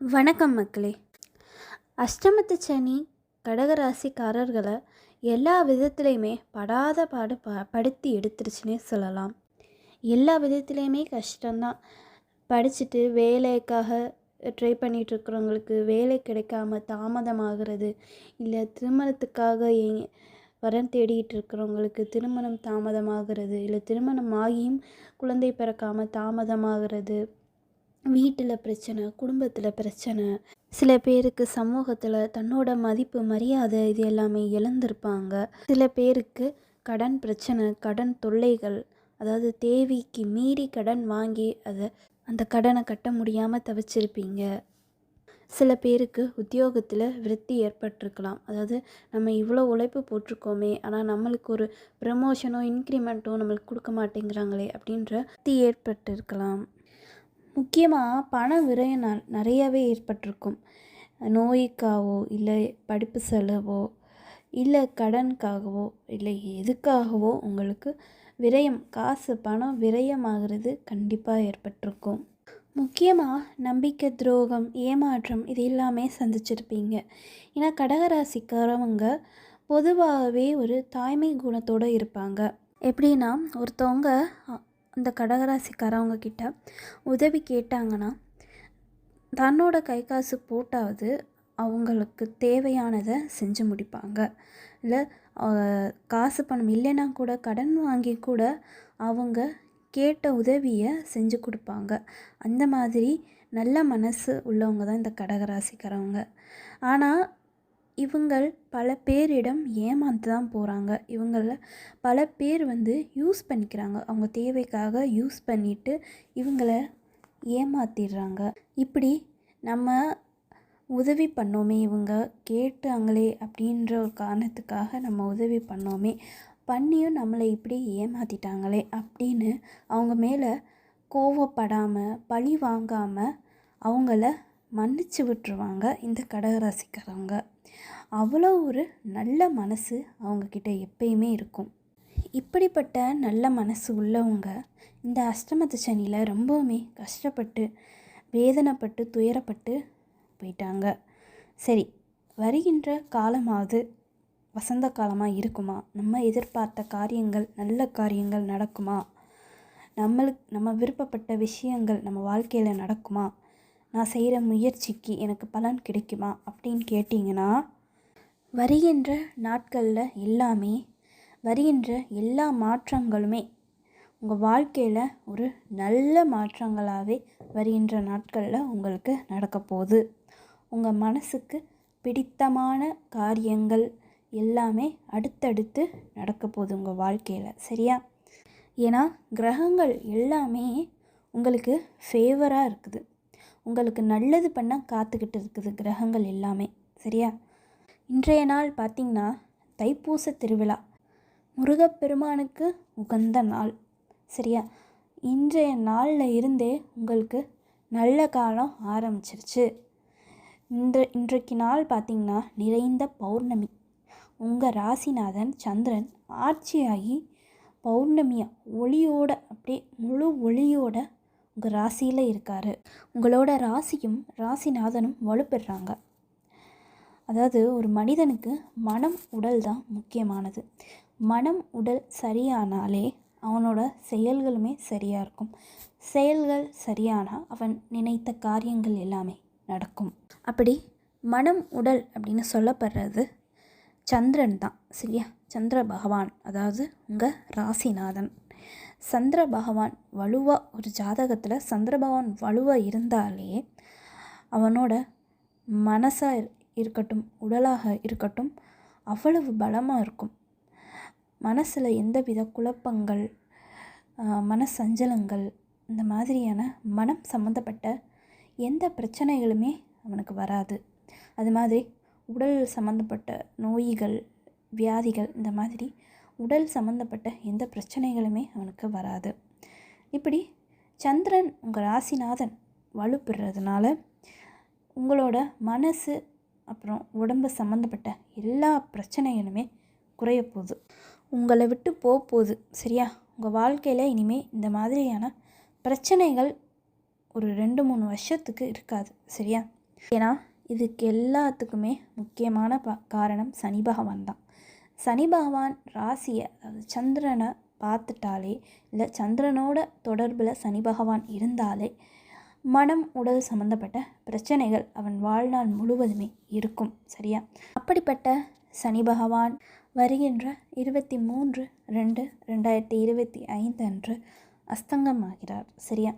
வணக்கம் மக்களே. அஷ்டமத்து சனி கடகராசிக்காரர்களை எல்லா விதத்துலேயுமே படாத பாடு ப படுத்தி எடுத்துருச்சுன்னே சொல்லலாம். எல்லா விதத்துலேயுமே கஷ்டம்தான். படிச்சுட்டு வேலைக்காக ட்ரை பண்ணிகிட்ருக்கிறவங்களுக்கு வேலை கிடைக்காம தாமதமாகிறது இல்லை திருமணத்துக்காக எ வரன் தேடிட்டு இருக்கிறவங்களுக்கு திருமணம் தாமதமாகிறது இல்லை திருமணம் ஆகியும் குழந்தை பிறக்காமல் தாமதமாகிறது வீட்டில் பிரச்சனை குடும்பத்தில் பிரச்சனை. சில பேருக்கு சமூகத்தில் தன்னோட மதிப்பு மரியாதை இது எல்லாமே இழந்திருப்பாங்க. சில பேருக்கு கடன் பிரச்சனை கடன் தொல்லைகள் அதாவது தேவைக்கு மீறி கடன் வாங்கி அதை அந்த கடனை கட்ட முடியாமல் தவிச்சிருப்பீங்க. சில பேருக்கு உத்தியோகத்தில் விருத்தி ஏற்பட்டிருக்கலாம். அதாவது நம்ம இவ்வளோ உழைப்பு போட்டிருக்கோமே ஆனால் நம்மளுக்கு ஒரு ப்ரமோஷனோ இன்க்ரிமெண்ட்டோ நம்மளுக்கு கொடுக்க மாட்டேங்கிறாங்களே அப்படின்ற விருத்தி ஏற்பட்டிருக்கலாம். முக்கியமாக பண விரயம் ந நிறையாவே ஏற்பட்டிருக்கும். நோய்க்காகவோ இல்லை படிப்பு செலவோ இல்லை கடனுக்காகவோ இல்லை எதுக்காகவோ உங்களுக்கு விரயம் காசு பணம் விரயமாகிறது கண்டிப்பாக ஏற்பட்டிருக்கும். முக்கியமாக நம்பிக்கை துரோகம் ஏமாற்றம் இது எல்லாமே சந்திச்சிருப்பீங்க. ஏன்னா கடகராசிக்காரவங்க பொதுவாகவே ஒரு தாய்மை குணத்தோடு இருப்பாங்க. எப்படின்னா ஒருத்தவங்க அந்த கடகராசிக்காரவங்க கிட்ட உதவி கேட்டாங்கன்னா தன்னோட கை காசு போட்டாவது அவங்களுக்கு தேவையானதை செஞ்சு முடிப்பாங்க. இல்லை காசு பணம் இல்லைன்னா கூட கடன் வாங்கி கூட அவங்க கேட்ட உதவியை செஞ்சு கொடுப்பாங்க. அந்த மாதிரி நல்ல மனசு உள்ளவங்க தான் இந்த கடகராசிக்காரவங்க. ஆனால் இவங்கள் பல பேரிடம் ஏமாந்து தான் போகிறாங்க இவங்கள பல பேர் வந்து யூஸ் பண்ணிக்கிறாங்க. அவங்க தேவைக்காக யூஸ் பண்ணிவிட்டு இவங்கள ஏமாத்திடுறாங்க. இப்படி நம்ம உதவி பண்ணோமே இவங்க கேட்டாங்களே அப்படின்ற ஒரு காரணத்துக்காக நம்ம உதவி பண்ணோமே பண்ணியும் நம்மளை இப்படி ஏமாற்றிட்டாங்களே அப்படின்னு அவங்க மேலே கோவப்படாமல் பழி வாங்காமல் அவங்கள மன்னிச்சு விட்டுருவாங்க இந்த கடகராசிக்காரவங்க. அவ்வளோ ஒரு நல்ல மனசு அவங்கக்கிட்ட எப்பயுமே இருக்கும். இப்படிப்பட்ட நல்ல மனசு உள்ளவங்க இந்த அஷ்டமத்து சனியில் ரொம்பவுமே கஷ்டப்பட்டு வேதனைப்பட்டு துயரப்பட்டு போயிட்டாங்க. சரி வருகின்ற காலமாவது வசந்த காலமாக இருக்குமா? நம்ம எதிர்பார்த்த காரியங்கள் நல்ல காரியங்கள் நடக்குமா? நம்மளுக்கு நம்ம விருப்பப்பட்ட விஷயங்கள் நம்ம வாழ்க்கையில் நடக்குமா? நான் செய்கிற முயற்சிக்கு எனக்கு பலன் கிடைக்குமா அப்படின்னு கேட்டிங்கன்னா வருகின்ற நாட்களில் எல்லாமே வருகின்ற எல்லா மாற்றங்களுமே உங்கள் வாழ்க்கையில் ஒரு நல்ல மாற்றங்களாகவே வருகின்ற நாட்களில் உங்களுக்கு நடக்க போகுது. உங்கள் மனசுக்கு பிடித்தமான காரியங்கள் எல்லாமே அடுத்தடுத்து நடக்க போகுது உங்கள் வாழ்க்கையில். சரியா? ஏன்னா கிரகங்கள் எல்லாமே உங்களுக்கு ஃபேவராக இருக்குது. உங்களுக்கு நல்லது பண்ண காத்துக்கிட்டு இருக்குது கிரகங்கள் எல்லாமே. சரியா? இன்றைய நாள் பார்த்திங்கன்னா தைப்பூச திருவிழா. முருகப்பெருமானுக்கு உகந்த நாள். சரியா? இன்றைய நாளில் இருந்தே உங்களுக்கு நல்ல காலம் ஆரம்பிச்சிருச்சு. இந்த இன்றைக்கு நாள் பார்த்திங்கன்னா நிறைந்த பௌர்ணமி. உங்கள் ராசிநாதன் சந்திரன் ஆட்சியாகி பௌர்ணமியாக ஒளியோட அப்படியே முழு ஒளியோட உங்கள் ராசியில் இருக்கார். உங்களோட ராசியும் ராசிநாதனும் வலுப்பெறாங்க. அதாவது ஒரு மனிதனுக்கு மனம் உடல் தான் முக்கியமானது. மனம் உடல் சரியானாலே அவனோட செயல்களுமே சரியாக இருக்கும். செயல்கள் சரியானால் அவன் நினைத்த காரியங்கள் எல்லாமே நடக்கும். அப்படி மனம் உடல் அப்படின்னு சொல்லப்படுறது சந்திரன் தான் சரியா? சந்திர பகவான் அதாவது உங்கள் ராசிநாதன். சந்திர பகவான் வலுவாக ஒரு ஜாதகத்தில் சந்திர பகவான் வலுவாக இருந்தாலே அவனோட மனசாக இருக்கட்டும் உடலாக இருக்கட்டும் அவ்வளவு பலமாக இருக்கும். மனசில் எந்தவித குழப்பங்கள் மனசஞ்சலங்கள் இந்த மாதிரியான மனம் சம்மந்தப்பட்ட எந்த பிரச்சனைகளுமே அவனுக்கு வராது. அது மாதிரி உடல் சம்மந்தப்பட்ட நோய்கள் வியாதிகள் இந்த மாதிரி உடல் சம்மந்தப்பட்ட எந்த பிரச்சனைகளுமே அவனுக்கு வராது. இப்படி சந்திரன் உங்கள் ராசிநாதன் வலுப்படுறதுனால உங்களோட மனசு அப்புறம் உடம்பு சம்மந்தப்பட்ட எல்லா பிரச்சனைகளுமே குறைய போகுது. உங்களை விட்டு போக போகுது சரியா? உங்கள் வாழ்க்கையில் இனிமேல் இந்த மாதிரியான பிரச்சனைகள் ஒரு ரெண்டு மூணு வருஷத்துக்கு இருக்காது சரியா? ஏன்னா இதுக்கு எல்லாத்துக்குமே முக்கியமான ப காரணம் சனி பகவான் தான். சனி பகவான் ராசியை அதாவது சந்திரனை பார்த்துட்டாலே இல்லை சந்திரனோட தொடர்பில் சனி பகவான் இருந்தாலே மனம் உடல் சம்மந்தப்பட்ட பிரச்சனைகள் அவன் வாழ்நாள் முழுவதுமே இருக்கும். சரியா? அப்படிப்பட்ட சனி பகவான் வருகின்ற இருபத்தி மூன்று ரெண்டு ரெண்டாயிரத்தி இருபத்தி ஐந்து அன்று அஸ்தங்கம் ஆகிறார். சரியா?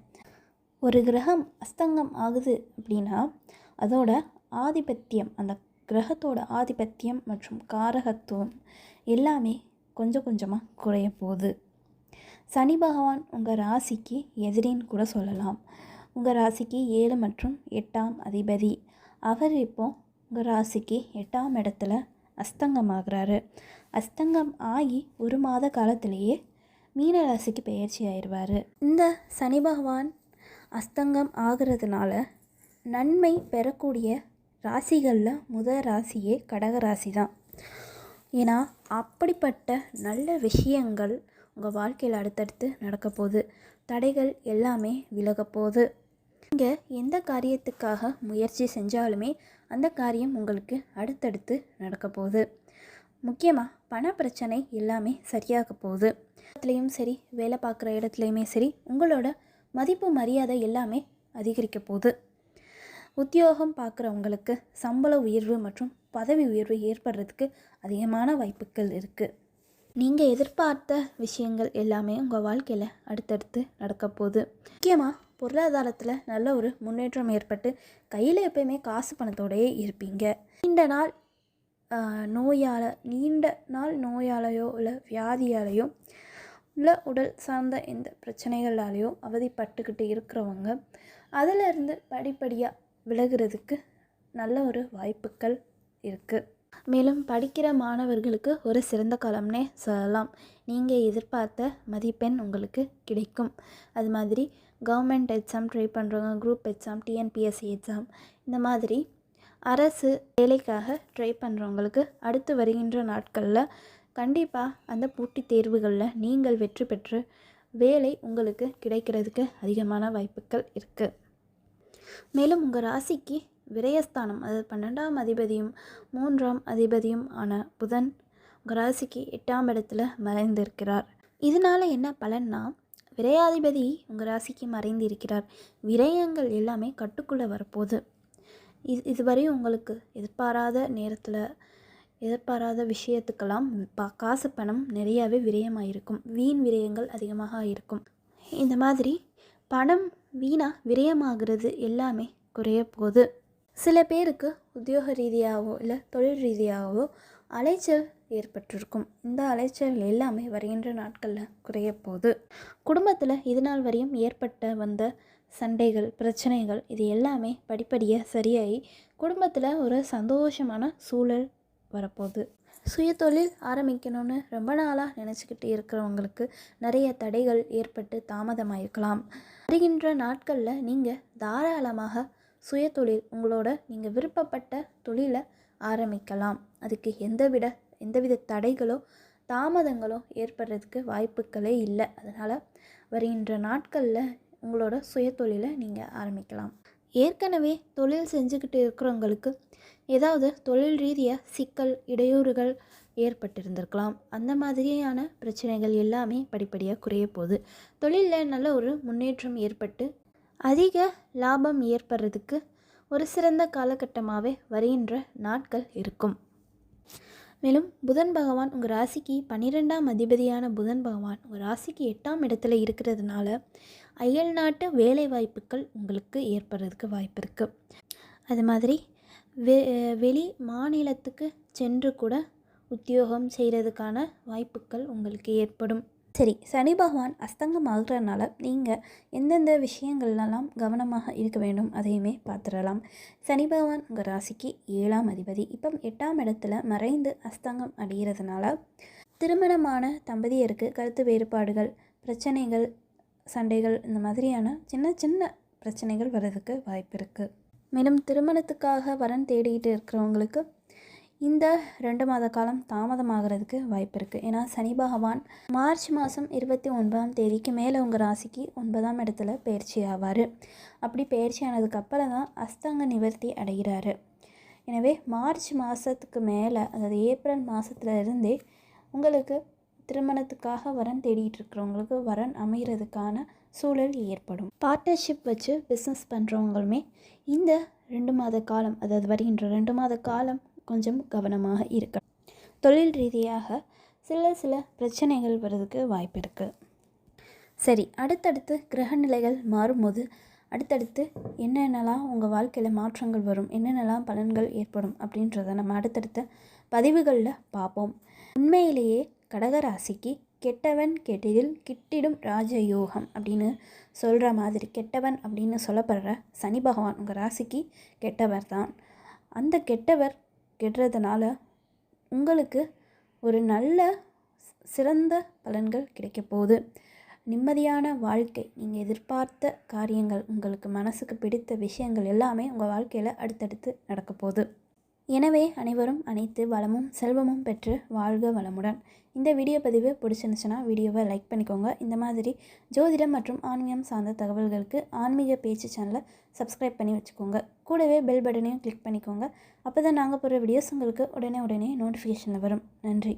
ஒரு கிரகம் அஸ்தங்கம் ஆகுது அப்படின்னா அதோட ஆதிபத்தியம் அந்த கிரகத்தோட ஆதிபத்தியம் மற்றும் காரகத்துவம் எல்லாமே கொஞ்சம் கொஞ்சமாக குறைய போகுது. சனி பகவான் உங்கள் ராசிக்கு எதிரின்னு கூட சொல்லலாம். உங்கள் ராசிக்கு ஏழு மற்றும் எட்டாம் அதிபதி. அவர் இப்போ உங்கள் ராசிக்கு எட்டாம் இடத்துல அஸ்தங்கமாகிறாரு. அஸ்தங்கம் ஆகி ஒரு மாத காலத்திலேயே மீன ராசிக்கு பயிற்சி ஆயிடுவார். இந்த சனி பகவான் அஸ்தங்கம் ஆகிறதுனால நன்மை பெறக்கூடிய ராசிகளில் முதல் ராசியே கடக ராசி தான் ஏன்னா அப்படிப்பட்ட நல்ல விஷயங்கள் உங்கள் வாழ்க்கையில் அடுத்தடுத்து நடக்க போகுது. தடைகள் எல்லாமே விலக போகுது. நீங்கள் எந்த காரியத்துக்காக முயற்சி செஞ்சாலுமே அந்த காரியம் உங்களுக்கு அடுத்தடுத்து நடக்க போகுது. முக்கியமாக பண பிரச்சனை எல்லாமே சரியாக போகுது. இடத்துலையும் சரி வேலை பார்க்குற இடத்துலையுமே சரி உங்களோட மதிப்பு மரியாதை எல்லாமே அதிகரிக்க போகுது. உத்தியோகம் பார்க்குறவங்களுக்கு சம்பள உயர்வு மற்றும் பதவி உயர்வு ஏற்படுறதுக்கு அதிகமான வாய்ப்புகள் இருக்குது நீங்கள் எதிர்பார்த்த விஷயங்கள் எல்லாமே உங்கள் வாழ்க்கையில் அடுத்தடுத்து நடக்க போகுது. முக்கியமாக பொருளாதாரத்தில் நல்ல ஒரு முன்னேற்றம் ஏற்பட்டு கையில் எப்பயுமே காசு பணத்தோடையே இருப்பீங்க. நீண்ட நாள் நோயால் நீண்ட நாள் நோயாலையோ இல்லை வியாதியாலேயோ இல்லை உடல் சார்ந்த எந்த பிரச்சனைகளாலேயோ அவதிப்பட்டுக்கிட்டு இருக்கிறவங்க அதிலிருந்து படிப்படியாக விலகிறதுக்கு நல்ல ஒரு வாய்ப்புகள் இருக்குது மேலும் படிக்கிற மாணவர்களுக்கு ஒரு சிறந்த காலம்னே சொல்லலாம். நீங்கள் எதிர்பார்த்த மதிப்பெண் உங்களுக்கு கிடைக்கும். அது மாதிரி கவர்மெண்ட் எக்ஸாம் ட்ரை பண்ணுறவங்க குரூப் எக்ஸாம் டிஎன்பிஎஸ்சி எக்ஸாம் இந்த மாதிரி அரசு வேலைக்காக ட்ரை பண்ணுறவங்களுக்கு அடுத்து வருகின்ற நாட்களில் கண்டிப்பாக அந்த போட்டித் தேர்வுகளில் நீங்கள் வெற்றி பெற்று வேலை உங்களுக்கு கிடைக்கிறதுக்கு அதிகமான வாய்ப்புகள் இருக்குது மேலும் உங்கள் ராசிக்கு விரயஸ்தானம் அதாவது பன்னெண்டாம் அதிபதியும் மூன்றாம் அதிபதியும் ஆன புதன் உங்கள் ராசிக்கு எட்டாம் இடத்துல மறைந்திருக்கிறார். இதனால் என்ன பலன்னா விரையாதிபதி உங்கள் ராசிக்கு மறைந்திருக்கிறார். விரயங்கள் எல்லாமே கட்டுக்குள்ளே வரப்போகுது. இது இதுவரையும் உங்களுக்கு எதிர்பாராத நேரத்தில் எதிர்பாராத விஷயத்துக்கெல்லாம் பா காசு பணம் நிறையாவே விரயமாக இருக்கும் வீண் விரயங்கள் அதிகமாக இருக்கும். இந்த மாதிரி பணம் வீணாக விரயமாகிறது எல்லாமே குறைய போகுது சில பேருக்கு உத்தியோக ரீதியாகவோ இல்லை தொழில் ரீதியாகவோ அலைச்சல் ஏற்பட்டிருக்கும். இந்த அலைச்சல் எல்லாமே வருகின்ற நாட்களில் குறைய போகுது குடும்பத்தில் இது நாள் வரையும் ஏற்பட்ட வந்த சண்டைகள் பிரச்சனைகள் இது எல்லாமே படிப்படியாக சரியாகி குடும்பத்தில் ஒரு சந்தோஷமான சூழல் வரப்போகுது. சுயதொழில் ஆரம்பிக்கணும்னு ரொம்ப நாளாக நினச்சிக்கிட்டு இருக்கிறவங்களுக்கு நிறைய தடைகள் ஏற்பட்டு தாமதமாயிருக்கலாம். வருகின்ற நாட்களில் நீங்கள் தாராளமாக சுயதொழில் உங்களோட நீங்கள் விருப்பப்பட்ட தொழிலை ஆரம்பிக்கலாம். அதுக்கு எந்தவித எந்தவித தடைகளோ தாமதங்களோ ஏற்படுறதுக்கு வாய்ப்புகளே இல்லை. அதனால் வருகின்ற நாட்களில் உங்களோட சுயதொழிலை நீங்கள் ஆரம்பிக்கலாம். ஏற்கனவே தொழில் செஞ்சுக்கிட்டு இருக்கிறவங்களுக்கு ஏதாவது தொழில் ரீதியாக சிக்கல் இடையூறுகள் ஏற்பட்டிருந்திருக்கலாம். அந்த மாதிரியான பிரச்சனைகள் எல்லாமே படிப்படியாக குறைய போகுது. தொழிலில் நல்ல ஒரு முன்னேற்றம் ஏற்பட்டு அதிக லாபம் ஏற்படுறதுக்கு ஒரு சிறந்த காலகட்டமாகவே வருகின்ற நாட்கள் இருக்கும். மேலும் புதன் பகவான் உங்கள் ராசிக்கு பன்னிரெண்டாம் அதிபதியான புதன் பகவான் உங்கள் ராசிக்கு எட்டாம் இடத்துல இருக்கிறதுனால அயல் நாட்டு வேலை வாய்ப்புகள் உங்களுக்கு ஏற்படுறதுக்கு வாய்ப்பு இருக்குது அது மாதிரி வெ வெளி மாநிலத்துக்கு சென்று கூட உத்தியோகம் செய்கிறதுக்கான வாய்ப்புகள் உங்களுக்கு ஏற்படும். சரி சனி பகவான் அஸ்தங்கம் ஆகுறதுனால நீங்கள் எந்தெந்த விஷயங்கள்லாம் கவனமாக இருக்க வேண்டும் அதையுமே பார்த்துடலாம். சனி பகவான் உங்கள் ராசிக்கு ஏழாம் அதிபதி. இப்போ எட்டாம் இடத்துல மறைந்து அஸ்தங்கம் அடைகிறதுனால திருமணமான தம்பதியருக்கு கருத்து வேறுபாடுகள் பிரச்சனைகள் சண்டைகள் இந்த மாதிரியான சின்ன சின்ன பிரச்சனைகள் வர்றதுக்கு வாய்ப்பு இருக்குது மேலும் திருமணத்துக்காக வரன் தேடிக்கிட்டு இருக்கிறவங்களுக்கு இந்த ரெண்டு மாத காலம் தாமதமாகிறதுக்கு வாய்ப்பு இருக்குது ஏன்னா சனி பகவான் மார்ச் மாதம் இருபத்தி ஒன்பதாம் தேதிக்கு மேலே உங்கள் ராசிக்கு ஒன்பதாம் இடத்துல பயிற்சி ஆவார். அப்படி பயிற்சி ஆனதுக்கப்புறம் தான் அஸ்தங்க நிவர்த்தி அடைகிறாரு. எனவே மார்ச் மாதத்துக்கு மேலே அதாவது ஏப்ரல் மாதத்துல இருந்தே உங்களுக்கு திருமணத்துக்காக வரன் தேடிட்டு இருக்கிறவங்களுக்கு வரன் அமைகிறதுக்கான சூழல் ஏற்படும். பார்ட்னர்ஷிப் வச்சு பிஸ்னஸ் பண்ணுறவங்களுமே இந்த ரெண்டு மாத காலம் அதாவது வருகின்ற ரெண்டு மாத காலம் கொஞ்சம் கவனமாக இருக்கணும். தொழில் ரீதியாக சில சில பிரச்சனைகள் வர்றதுக்கு வாய்ப்பு இருக்குது சரி அடுத்தடுத்து கிரக நிலைகள் மாறும்போது அடுத்தடுத்து என்னென்னலாம் உங்கள் வாழ்க்கையில் மாற்றங்கள் வரும் என்னென்னலாம் பலன்கள் ஏற்படும் அப்படின்றத நம்ம அடுத்தடுத்த பதிவுகளில் பார்ப்போம். உண்மையிலேயே கடகராசிக்கு கெட்டவன் கெட்டிடில் கிட்டிடும் ராஜயோகம் அப்படின்னு சொல்கிற மாதிரி கெட்டவன் அப்படின்னு சொல்லப்படுற சனி பகவான் உங்கள் ராசிக்கு கெட்டவர் தான். அந்த கெட்டவர் கெடுறதுனால உங்களுக்கு ஒரு நல்ல சிறந்த பலன்கள் கிடைக்க போகுது. நிம்மதியான வாழ்க்கை நீங்கள் எதிர்பார்த்த காரியங்கள் உங்களுக்கு மனசுக்கு பிடித்த விஷயங்கள் எல்லாமே உங்கள் வாழ்க்கையில் அடுத்தடுத்து நடக்க போகுது. எனவே அனைவரும் அனைத்து வளமும் செல்வமும் பெற்று வாழ்க வளமுடன். இந்த வீடியோ பதிவு பிடிச்சிருந்துச்சுன்னா வீடியோவை லைக் பண்ணிக்கோங்க. இந்த மாதிரி ஜோதிடம் மற்றும் ஆன்மீகம் சார்ந்த தகவல்களுக்கு ஆன்மீக பேச்சு சேனலை சப்ஸ்கிரைப் பண்ணி வச்சுக்கோங்க. கூடவே பெல் பட்டனையும் கிளிக் பண்ணிக்கோங்க. அப்போ தான் நாங்கள் போகிற வீடியோஸ் உங்களுக்கு உடனே உடனே நோட்டிஃபிகேஷனில் வரும். நன்றி.